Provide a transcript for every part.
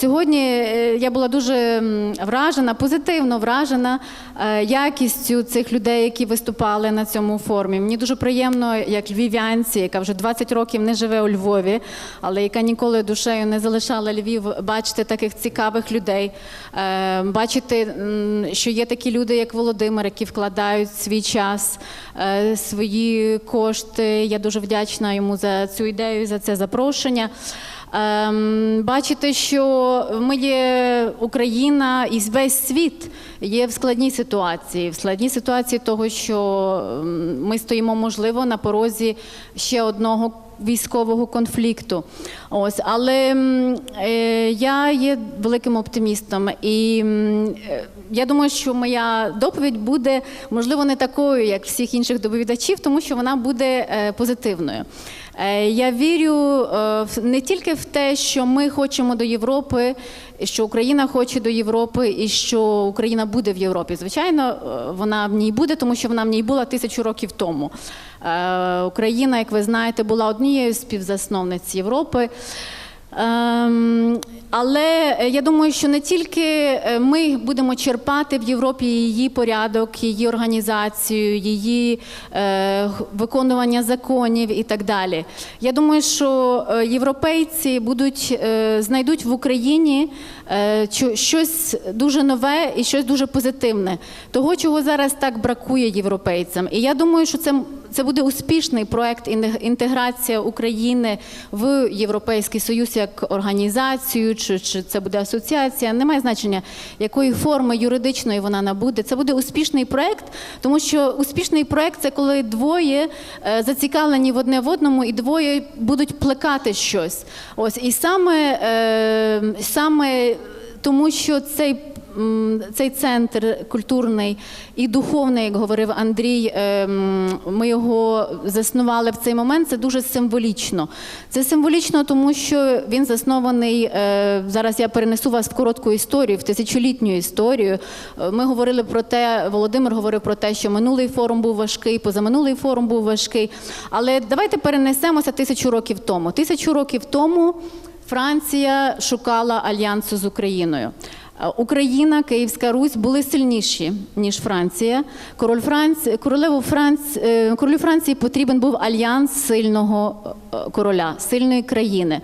Сьогодні е, я була дуже вражена, позитивно вражена е, якістю цих людей, які виступали на цьому форумі. Мені дуже приємно, як львів'янці, яка вже 20 років не живе у Львові, але яка ніколи душею не залишала Львів, бачити таких цікавих людей, е, бачити, що є такі люди, як Володимир, які вкладають свій час, свої кошти. Я дуже вдячна йому за цю ідею, за це запрошення. Ем, бачите, що ми є Україна і весь світ є в складній ситуації. В складній ситуації того, що ем, ми стоїмо, можливо, на порозі ще одного військового конфлікту. Ось, але е, я є великим оптимістом, і е, я думаю, що моя доповідь буде можливо не такою, як всіх інших доповідачів, тому що вона буде е, позитивною. Е, Я вірю е, не тільки в те, що ми хочемо до Європи, що Україна хоче до Європи, і що Україна буде в Європі. Звичайно, е, вона в ній буде, тому що вона в ній була тисячу років тому. Е, Україна, як ви знаєте, була однією з співзасновниць Європи. Але е, я думаю, що не тільки е, ми будемо черпати в Європі її порядок, її організацію, її е, виконування законів і так далі. Я думаю, що європейці будуть знайдуть в Україні щось дуже нове і щось дуже позитивне, того, чого зараз так бракує європейцям. І я думаю, що це це буде успішний проект інтеграція України в Європейський Союз як організацію, чи, чи це буде асоціація. Немає значення, якої форми юридичної вона набуде. Це буде успішний проект, тому що успішний проект це коли двоє е, зацікавлені в одне в одному, і двоє будуть плекати щось.Ось і саме, е, саме тому, що цей цей центр культурний і духовний, як говорив Андрій, ем, ми його заснували в цей момент. Це дуже символічно. Це символічно, тому що він заснований. е, Зараз я перенесу вас в коротку історію, в тисячолітню історію. Е, Ми говорили про те, Володимир говорив про те, що минулий форум був важкий, позаминулий форум був важкий. Але давайте перенесемося тисячу років тому. Тисячу років тому Франція шукала альянсу з Україною. Е, Україна, Київська Русь були сильніші ніж Франція. Король Франц... Королеву Франц... е, Королю Франції потрібен був альянс сильного е, короля, сильної країни.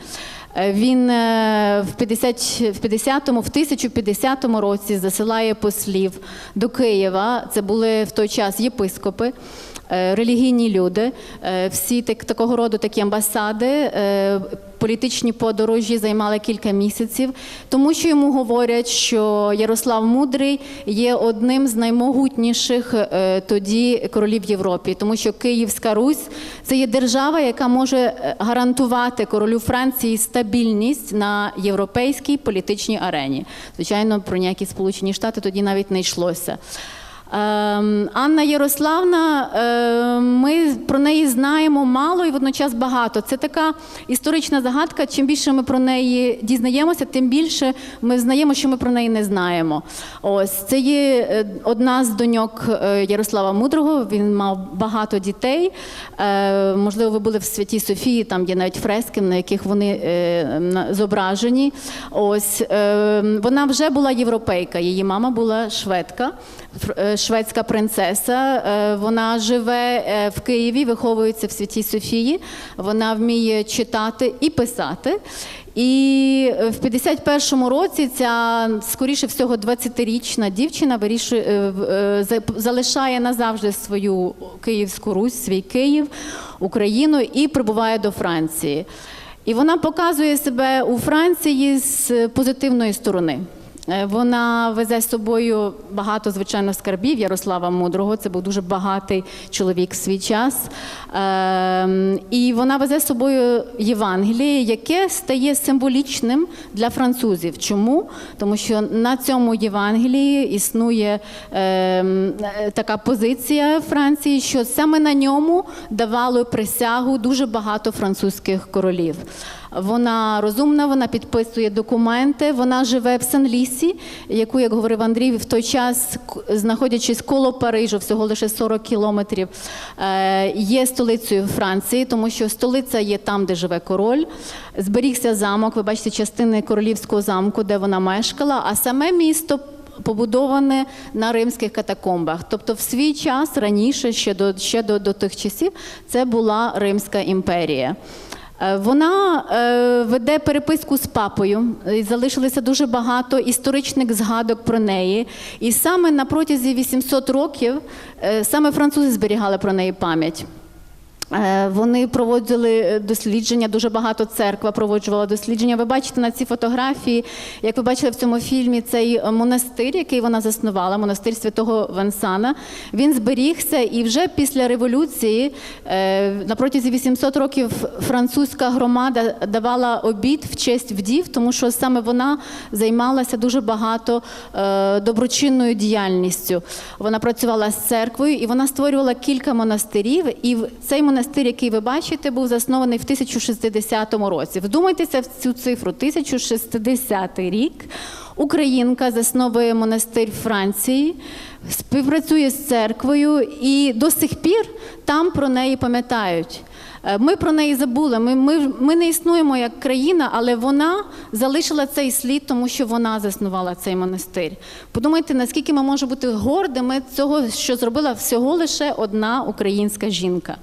Він в 50, в 50-му, в 1050 році засилає послів до Києва. Це були в той час єпископи релігійні люди, е, всі так, такого роду такі амбасади, е, політичні подорожі займали кілька місяців, тому що йому говорять, що Ярослав Мудрий є одним з наймогутніших е, тоді королів Європі, тому що Київська Русь це є держава, яка може е, гарантувати королю Франції стабільність на європейській політичній арені. Звичайно, про ніякі Сполучені Штати тоді навіть не йшлося. Ем, Анна Ярославна, е, ми про неї знаємо мало і водночас багато. Це така історична загадка. Чим більше ми про неї дізнаємося, тим більше ми знаємо, що ми про неї не знаємо. Ось це є е, одна з доньок е, Ярослава Мудрого. Він мав багато дітей. Е, Можливо, ви були в Святій Софії, там є навіть фрески, на яких вони зображені. Ось е, вона вже була європейка. Її мама була шведка, шведська принцеса. Е, Вона живе е, в Києві, виховується в Святій Софії. Вона вміє читати і писати. І е, в 51-му році ця скоріше всього 20-річна дівчина вирішує е, е, залишає назавжди свою Київську Русь, свій Київ, Україну і прибуває до Франції. І вона показує себе у Франції з позитивної сторони. Е, Вона везе з собою багато, звичайно, скарбів Ярослава Мудрого. Це був дуже багатий чоловік в свій час. Ем, І вона везе з собою Євангеліє, яке стає символічним для французів. Чому? Тому що на цьому Євангелії існує ем, така позиція Франції, що саме на ньому давали присягу дуже багато французьких королів. Вона розумна, вона підписує документи, вона живе в Сен-Лісі, яку, як говорив Андрій, в той час, знаходячись коло Парижу, всього лише 40 кілометрів, е, є столицею Франції, тому що столиця є там, де живе король. Зберігся замок, ви бачите частини королівського замку, де вона мешкала, а саме місто побудоване на римських катакомбах. Тобто, в свій час раніше, ще до ще до, до тих часів, це була Римська імперія. Е, Вона е, веде переписку з папою. і Залишилося дуже багато історичних згадок про неї. І саме на протязі 800 років е, саме французи зберігали про неї пам'ять. Е, Вони проводили е, дослідження, дуже багато церква проводжувала дослідження. Ви бачите на цій фотографії, як ви бачили в цьому фільмі, цей е, монастир, який вона заснувала, монастир святого Венсана. Він зберігся, і вже після революції, на протязі 800 років, французька громада давала обід в честь вдів, тому що саме вона займалася дуже багато доброчинною діяльністю. Вона працювала з церквою і вона створювала кілька монастирів. І цей монастир, який ви бачите, був заснований в 1060 році. Вдумайтеся в цю цифру 1060 рік. Українка засновує монастир Франції, співпрацює з церквою, і до сих пір там про неї пам'ятають. Е, Ми про неї забули. Ми, ми, ми не існуємо як країна, але вона залишила цей слід, тому що вона заснувала цей монастир. Подумайте, наскільки ми можемо бути гордими цього, що зробила всього лише одна українська жінка.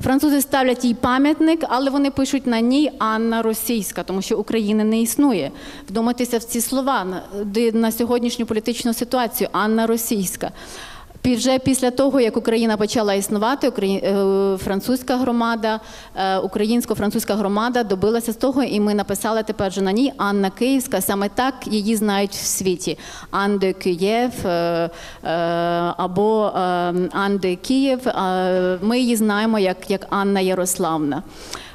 Французи ставлять їй пам'ятник, але вони пишуть на ній Анна Російська, тому що України не існує. Вдумайтеся в ці слова на, на сьогоднішню політичну ситуацію Анна Російська. Вже після того, як Україна почала існувати, е, французька громада, е, українсько-французька громада добилася з того, і ми написали тепер же на ній Анна Київська. Саме так її знають в світі. Ан де Києв е, або е, Ан де Київ. Ми її знаємо як, як Анна Ярославна.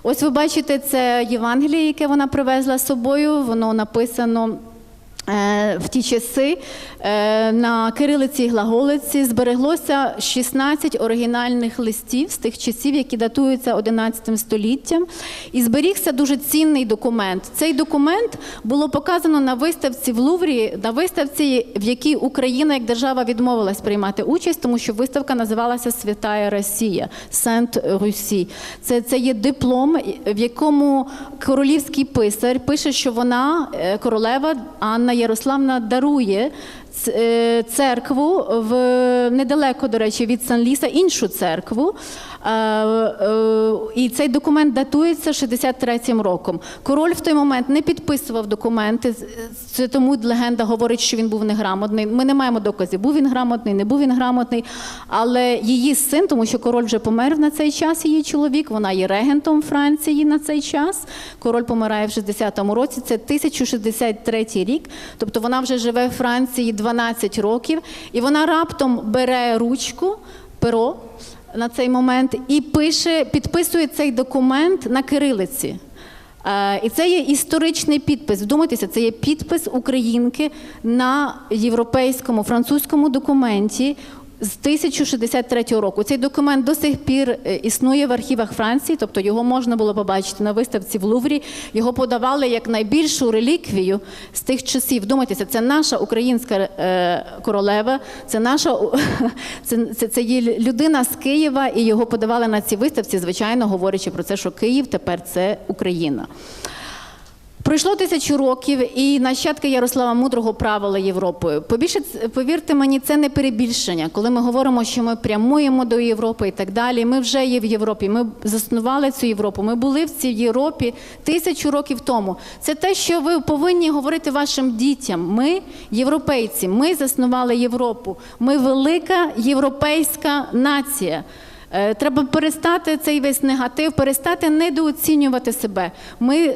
Ось ви бачите, це Євангеліє, яке вона привезла з собою. Воно написано. Е, В ті часи е, на кирилиці і глаголиці збереглося 16 оригінальних листів з тих часів, які датуються 11 століттям. І зберігся дуже цінний документ. Цей документ було показано на виставці в Луврі, на виставці, в якій Україна як держава відмовилась приймати участь, тому що виставка називалася Святая Росія Сент Русі. Це, це є диплом, в якому королівський писар пише, що вона, е, королева Анна Ярославна, дарує е, церкву в недалеко, до речі, від Сан-Ліса, іншу церкву. Е, е, І цей документ датується 63-м роком. Король в той момент не підписував документи. Це тому легенда говорить, що він був неграмотний. Ми не маємо доказів, був він грамотний, не був він грамотний. Але її син, тому що король вже помер на цей час, її чоловік, вона є регентом Франції на цей час. Король помирає в 60-му році. Це 1063 рік. Тобто вона вже живе в Франції 12 років, і вона раптом бере ручку, перо на цей момент і пише, підписує цей документ на кирилиці. Е, І це є історичний підпис. Вдумайтеся, це є підпис українки на європейському французькому документі з 1063 року. Цей документ до сих пір е, існує в архівах Франції, тобто його можна було побачити на виставці в Луврі. Його подавали як найбільшу реліквію з тих часів. Вдумайтеся, це наша українська е, королева, це наша це, це, це є людина з Києва, і його подавали на цій виставці, звичайно, говорячи про це, що Київ тепер це Україна. Пройшло тисячу років, і нащадки Ярослава Мудрого правили Європою. Побільше повірте мені, це не перебільшення. Коли ми говоримо, що ми прямуємо до Європи і так далі. Ми вже є в Європі. Ми заснували цю Європу. Ми були в цій Європі тисячу років тому. Це те, що ви повинні говорити вашим дітям. Ми європейці. Ми заснували Європу. Ми велика європейська нація. Е, Треба перестати цей весь негатив, перестати недооцінювати себе. Ми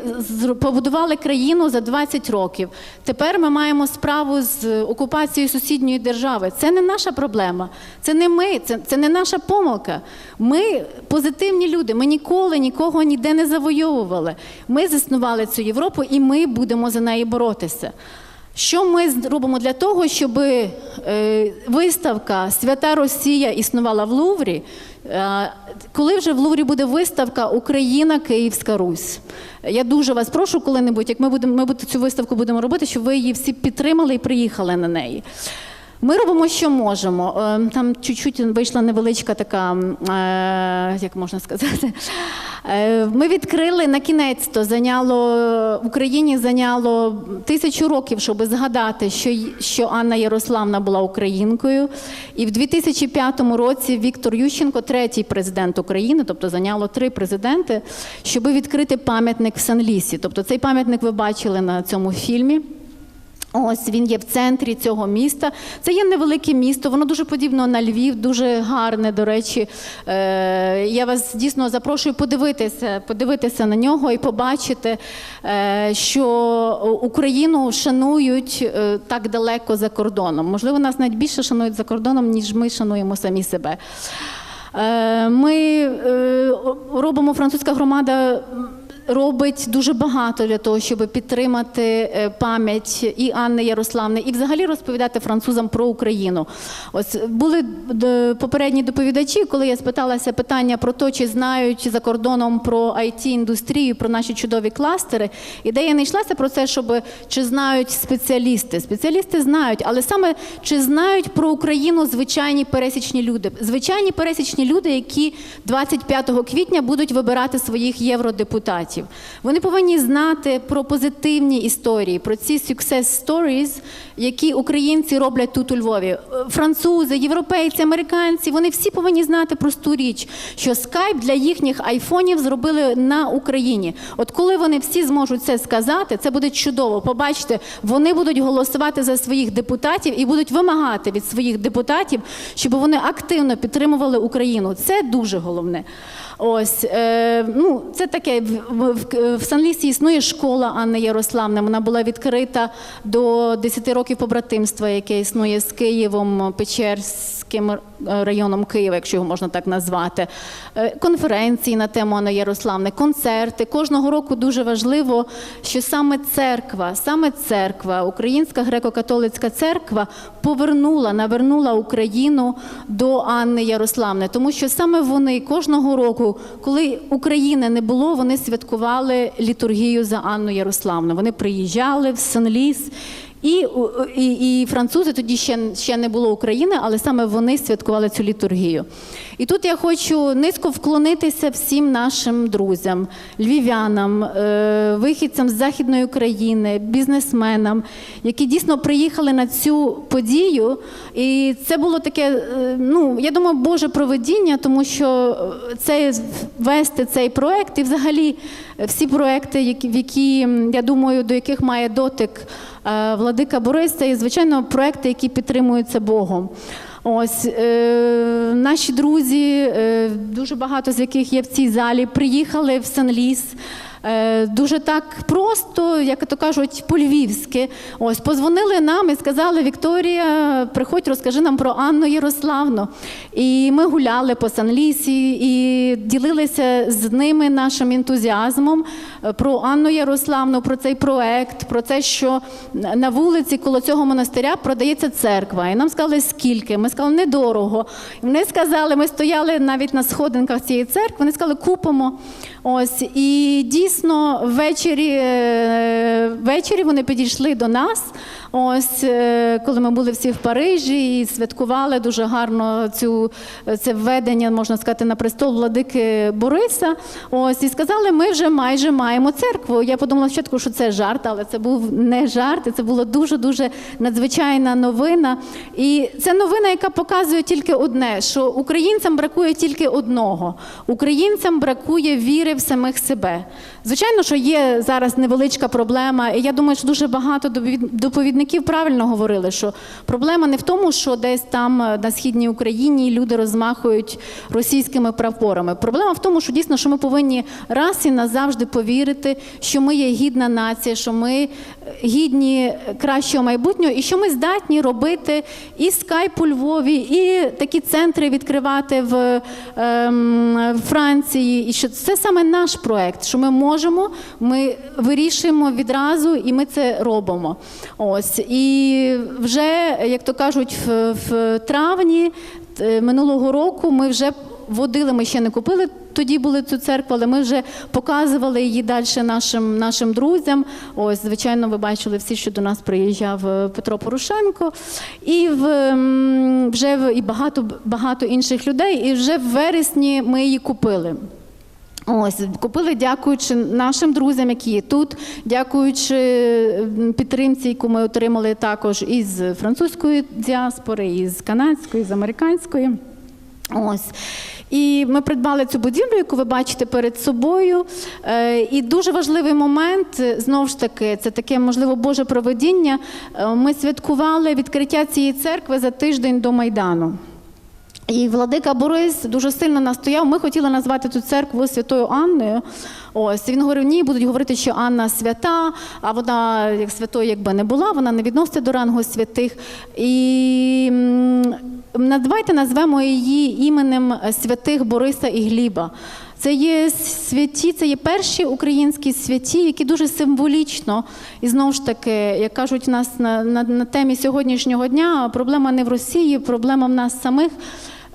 побудували країну за 20 років. Тепер ми маємо справу з окупацією сусідньої держави. Це не наша проблема, це не ми, це, це не наша помилка. Ми позитивні люди. Ми ніколи нікого ніде не завойовували. Ми заснували цю Європу, і ми будемо за неї боротися. Що ми зробимо для того, щоб е, виставка Свята Росія існувала в Луврі? Е, Коли вже в Луврі буде виставка Україна, Київська Русь. Я дуже вас прошу коли-небудь, як ми будемо ми цю виставку будемо робити, щоб ви її всі підтримали і приїхали на неї. Ми робимо, що можемо. Е, Там чуть-чуть вийшла невеличка така, е, як можна сказати. Е, Ми відкрили на кінець то зайняло Україні зайняло тисячу років, щоб згадати, що, що Анна Ярославна була українкою. І в 2005 році Віктор Ющенко, третій президент України, тобто зайняло три президенти, щоб відкрити пам'ятник в Сан-Лісі. Тобто цей пам'ятник ви бачили на цьому фільмі. Ось він є в центрі цього міста. Це є невелике місто, воно дуже подібно на Львів, дуже гарне. До речі, е, я вас дійсно запрошую подивитися, подивитися на нього і побачити, е, що Україну шанують е, так далеко за кордоном. Можливо, нас навіть більше шанують за кордоном, ніж ми шануємо самі себе. Е, Ми е, робимо французька громада. Робить дуже багато для того, щоб підтримати е, пам'ять і Анни Ярославни, і взагалі розповідати французам про Україну. Ось були попередні доповідачі, коли я спиталася питання про те, чи знають за кордоном про it індустрію про наші чудові кластери. Ідея не йшлася про це, щоб чи знають спеціалісти. Спеціалісти знають, але саме чи знають про Україну звичайні пересічні люди, звичайні пересічні люди, які 25 квітня будуть вибирати своїх євродепутатів. Вони повинні знати про позитивні історії, про ці success stories, які українці роблять тут у Львові. Е, Французи, європейці, американці, вони всі повинні знати просту річ, що скайп для їхніх айфонів зробили на Україні. От коли вони всі зможуть це сказати, це буде чудово. Побачите, вони будуть голосувати за своїх депутатів і будуть вимагати від своїх депутатів, щоб вони активно підтримували Україну. Це дуже головне. Ось е, ну це таке в, в, в Сан-Лісі існує школа Анни Ярославни. Вона була відкрита до 10 років побратимства, яке існує з Києвом, Печерським районом Києва, якщо його можна так назвати. Е, Конференції на тему Анни Ярославни, концерти. Кожного року дуже важливо, що саме церква, саме церква, Українська греко-католицька церква повернула, навернула Україну до Анни Ярославни, тому що саме вони кожного року, коли України не було, вони святкували літургію за Анну Ярославну. Вони приїжджали в Сен-Ліс. І, і, і французи тоді ще, ще не було України, але саме вони святкували цю літургію. І тут я хочу низько вклонитися всім нашим друзям, львів'янам, е, вихідцям з Західної України, бізнесменам, які дійсно приїхали на цю подію. І це було таке, е, ну я думаю, Боже проведіння, тому що це вести цей проект і взагалі всі проекти, в які я думаю, до яких має дотик владика Борис, це звичайно проекти, які підтримуються Богом. Ось е, наші друзі, е, дуже багато з яких є в цій залі, приїхали в Сен-Ліс. Е, Дуже так просто, як то кажуть, по-львівськи. Ось позвонили нам і сказали: Вікторія, приходь, розкажи нам про Анну Ярославну. І ми гуляли по Сан-Лісі і ділилися з ними нашим ентузіазмом е, про Анну Ярославну, про цей проект, про те, що на вулиці коло цього монастиря продається церква. І нам сказали, скільки. Ми сказали, недорого. Вони сказали, ми стояли навіть на сходинках цієї церкви. Вони сказали, купимо. Ось і дійсно ввечері, е, ввечері вони підійшли до нас. Ось е, коли ми були всі в Парижі і святкували дуже гарно цю це введення, можна сказати, на престол владики Бориса. Ось і сказали, ми вже майже маємо церкву. Я подумала спочатку, що це жарт, але це був не жарт. і Це була дуже дуже надзвичайна новина. І це новина, яка показує тільки одне: що українцям бракує тільки одного: українцям бракує віри в самих себе. Звичайно, що є зараз невеличка проблема, і я думаю, що дуже багато доповідників правильно говорили, що проблема не в тому, що десь там е, на східній Україні люди розмахують російськими прапорами. Проблема в тому, що дійсно, що ми повинні раз і назавжди повірити, що ми є гідна нація, що ми е, гідні кращого майбутнього, і що ми здатні робити і скайп у Львові, і такі центри відкривати в ем, Франції. І що це саме наш проект, що ми можемо, ми вирішуємо відразу, і ми це робимо. Ось і вже, як то кажуть, в, в травні е, минулого року ми вже водили, ми ще не купили. Тоді були цю церкву, але ми вже показували її далі нашим, нашим друзям. Ось, звичайно, ви бачили всі, що до нас приїжджав е, Петро Порошенко, і в вже і багато багато інших людей. І вже в вересні ми її купили. Ось купили, дякуючи нашим друзям, які є тут, дякуючи підтримці, яку ми отримали також із французької діаспори, із канадської, з американської. Ось. І ми придбали цю будівлю, яку ви бачите перед собою. Е, І дуже важливий момент, е, знову ж таки, це таке, можливо, Боже проведіння. Е, Ми святкували відкриття цієї церкви за тиждень до Майдану. І владика Борис дуже сильно настояв. Ми хотіли назвати цю церкву Святою Анною. Ось він говорив: ні, будуть говорити, що Анна свята, а вона як святою, якби не була, вона не відноситься до рангу святих. І давайте назвемо її іменем святих Бориса і Гліба. Це є святі, це є перші українські святі, які дуже символічно, і знову ж таки, як кажуть у нас на, на, на темі сьогоднішнього дня, проблема не в Росії, проблема в нас самих.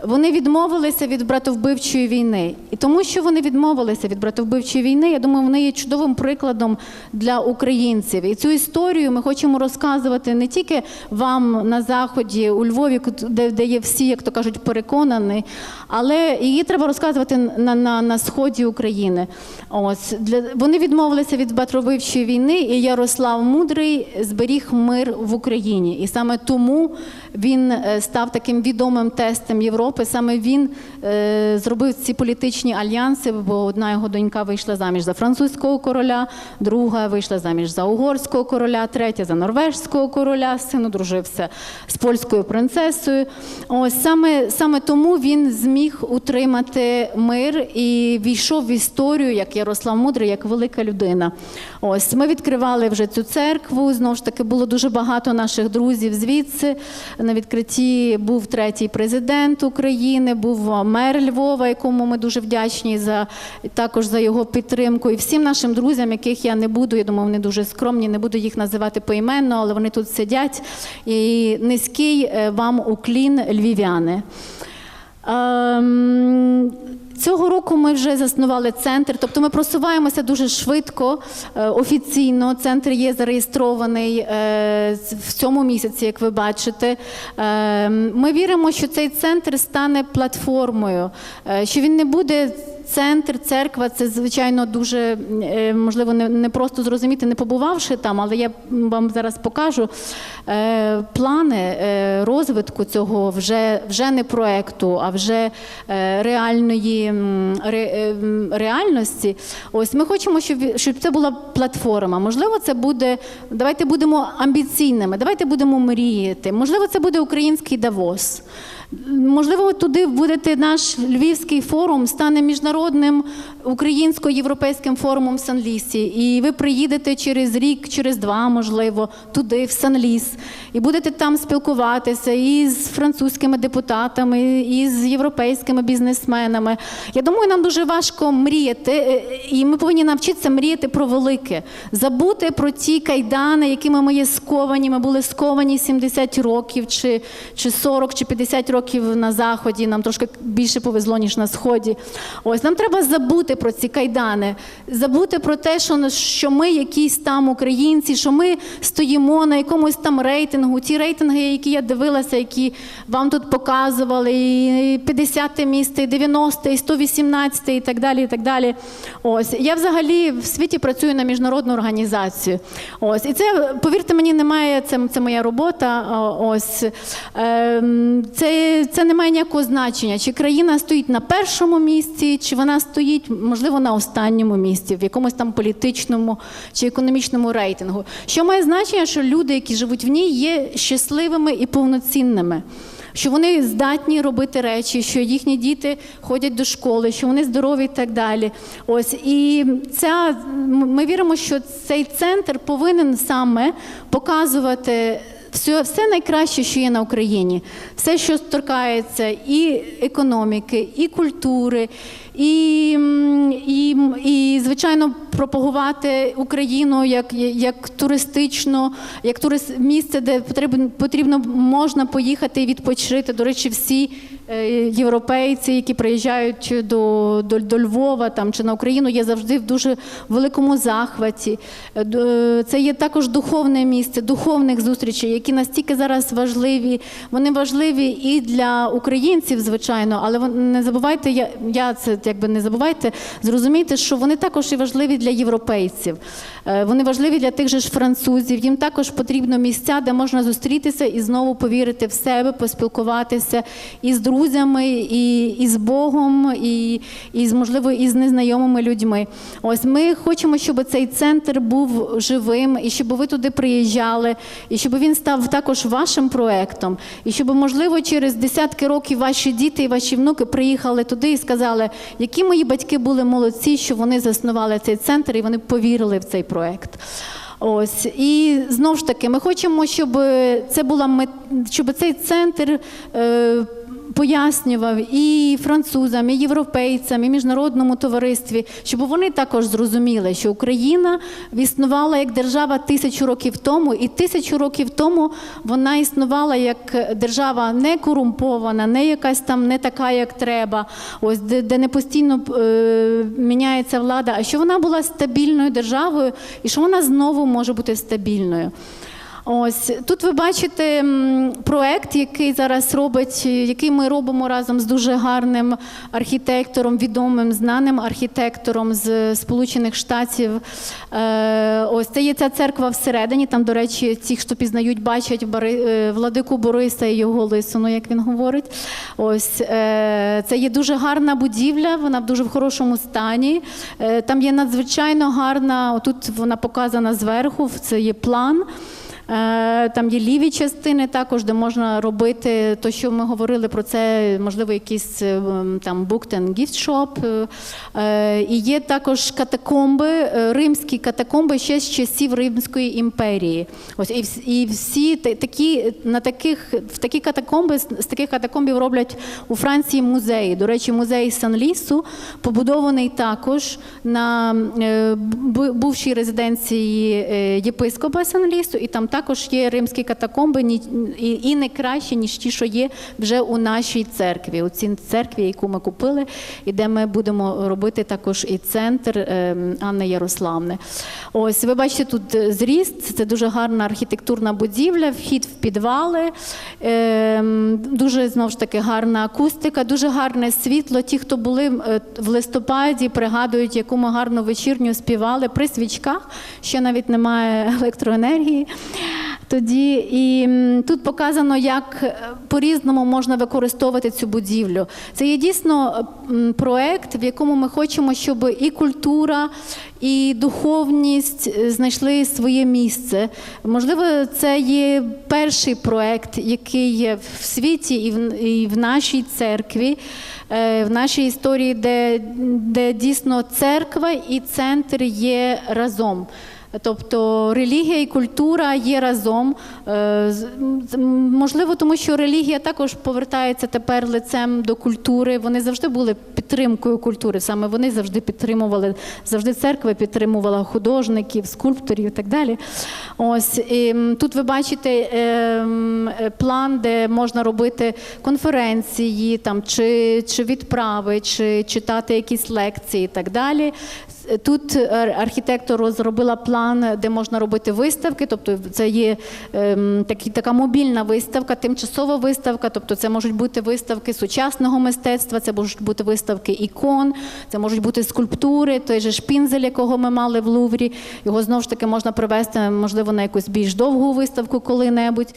Вони відмовилися від братовбивчої війни. І тому, що вони відмовилися від братовбивчої війни, я думаю, вони є чудовим прикладом для українців. І цю історію ми хочемо розказувати не тільки вам на заході, у Львові, де, де є всі, як то кажуть, переконані, але її треба розказувати на, на, на сході України. Ось для вони відмовилися від братовбивчої війни, і Ярослав Мудрий зберіг мир в Україні. І саме тому він е, став таким відомим тестом Європи. Саме він е, зробив ці політичні альянси, бо одна його донька вийшла заміж за французького короля, друга вийшла заміж за угорського короля, третя за норвежського короля. Син одружився з польською принцесою. Ось саме, саме тому він зміг утримати мир і війшов в історію як Ярослав Мудрий, як велика людина. Ось ми відкривали вже цю церкву. Знову ж таки було дуже багато наших друзів звідси. На відкритті був третій президент України, був мер Львова, якому ми дуже вдячні за також за його підтримку. І всім нашим друзям, яких я не буду, я думаю, вони дуже скромні, не буду їх називати поіменно, але вони тут сидять. І низький е, вам уклін львів'яни. Ем, Цього року ми вже заснували центр, тобто ми просуваємося дуже швидко, е, офіційно. Центр є зареєстрований е, в цьому місяці, як ви бачите. Е, Ми віримо, що цей центр стане платформою, що він не буде. Центр, церква це звичайно дуже е, можливо не, просто зрозуміти, не побувавши там, але я вам зараз покажу е, плани е, розвитку цього вже, вже не проекту, а вже реальної ре, реальності. Ось ми хочемо, щоб, щоб це була платформа. Можливо, це буде. Давайте будемо амбіційними, давайте будемо мріяти. Можливо, це буде український Давос. Можливо, туди буде наш львівський форум, стане міжнародним українсько-європейським форумом в Сан-Лісі. І ви приїдете через рік, через два, можливо, туди, в Сан-Ліс, і будете там спілкуватися і з французькими депутатами, і з європейськими бізнесменами. Я думаю, нам дуже важко мріяти, е, і ми повинні навчитися мріяти про велике, забути про ті кайдани, якими ми є сковані. Ми були сковані 70 років, чи, чи 40, чи 50 років на заході. Нам трошки більше повезло, ніж на сході. Ось нам треба забути про ці кайдани, забути про те, що, що ми якісь там українці, що ми стоїмо на якомусь там рейтингу. Ті рейтинги, які я дивилася, які вам тут показували, і 50 місце, і 90, і 118, і так далі. і так далі. Ось я взагалі в світі працюю на міжнародну організацію. Ось і це, повірте мені, немає. Це, це моя робота. Ось ем, це, це не має ніякого значення, чи країна стоїть на першому місці, чи вона стоїть, можливо, на останньому місці, в якомусь там політичному чи економічному рейтингу. Що має значення, що люди, які живуть в ній, є щасливими і повноцінними. Що вони здатні робити речі, що їхні діти ходять до школи, що вони здорові і так далі. Ось і ця ми віримо, що цей центр повинен саме показувати все, все найкраще, що є на Україні, все, що торкається і економіки, і культури, і, і, і звичайно, пропагувати Україну як, як туристично, як турист, місце, де потрібно, потрібно можна поїхати і відпочити. До речі, всі європейці, які приїжджають до, до, до Львова там, чи на Україну, є завжди в дуже великому захваті. Е, е, Це є також духовне місце, духовних зустрічей, які настільки зараз важливі. Вони важливі і для українців, звичайно, але не забувайте, я, я це якби не забувайте, зрозумійте, що вони також і важливі для європейців. Е, Вони важливі для тих же ж французів. Їм також потрібно місця, де можна зустрітися і знову повірити в себе, поспілкуватися і з друзями, і, і з Богом, і, і можливо і з незнайомими людьми. Ось ми хочемо, щоб цей центр був живим, і щоб ви туди приїжджали, і щоб він став також вашим проектом, і щоб, можливо, через десятки років ваші діти і ваші внуки приїхали туди і сказали, які мої батьки були молодці, що вони заснували цей центр і вони повірили в цей проект. Ось і знову ж таки, ми хочемо, щоб це була мет... щоб цей центр. Е... Пояснював і французам, і європейцям, і міжнародному товаристві, щоб вони також зрозуміли, що Україна існувала як держава тисячу років тому, і тисячу років тому вона існувала як держава не корумпована, не якась там не така, як треба, ось де, де не постійно е, міняється влада, а що вона була стабільною державою, і що вона знову може бути стабільною. Ось тут ви бачите проект, який зараз робить, який ми робимо разом з дуже гарним архітектором, відомим знаним архітектором з Сполучених Штатів. Е, ось це є ця церква всередині. Там, до речі, ті, хто пізнають, бачать е, владику Бориса і його лисину, як він говорить. Ось е, це є дуже гарна будівля, вона в дуже в хорошому стані. Там є надзвичайно гарна. Отут вона показана зверху. Це є план. Е, Там є ліві частини, також де можна робити те, що ми говорили про це, можливо, якийсь е, там. Е, е, І є також катакомби, е, римські катакомби ще з часів Римської імперії. Ось і вс- і всі такі на таких в такі катакомби з таких катакомбів роблять у Франції музеї. До речі, музей Сан-Лісу побудований також на бувшій резиденції єпископа Сан-Лісу, і там також є римські катакомби, і, не краще, ніж ті, що є вже у нашій церкві. У цій церкві, яку ми купили, і де ми будемо робити також і центр е, Анни Ярославни. Ось ви бачите тут е, зріст, це дуже гарна архітектурна будівля, вхід в підвали, е, дуже знову ж таки гарна акустика, дуже гарне світло. Ті, хто були е, в листопаді, пригадують, яку ми гарну вечірню співали при свічках. Ще навіть немає електроенергії. Тоді і тут показано, як е, по-різному можна використовувати цю будівлю. Це є дійсно проект, в якому ми хочемо, щоб і культура, і духовність е, знайшли своє місце. Можливо, це є перший проект, який є в світі і в, і в нашій церкві, е, в нашій історії, де, де дійсно церква і центр є разом. Тобто релігія і культура є разом. Е, Можливо, тому що релігія також повертається тепер лицем до культури. Вони завжди були підтримкою культури. Саме вони завжди підтримували, завжди церква підтримувала художників, скульпторів і так далі. Ось і тут ви бачите е, план, де можна робити конференції, там чи, чи відправи, чи читати якісь лекції і так далі. Тут е, архітектор розробила план, де можна робити виставки, тобто це є ем, такі, така мобільна виставка, тимчасова виставка, тобто це можуть бути виставки сучасного мистецтва, це можуть бути виставки ікон, це можуть бути скульптури, той же шпінзель, якого ми мали в Луврі. Його знову ж таки можна привезти, можливо, на якусь більш довгу виставку коли-небудь.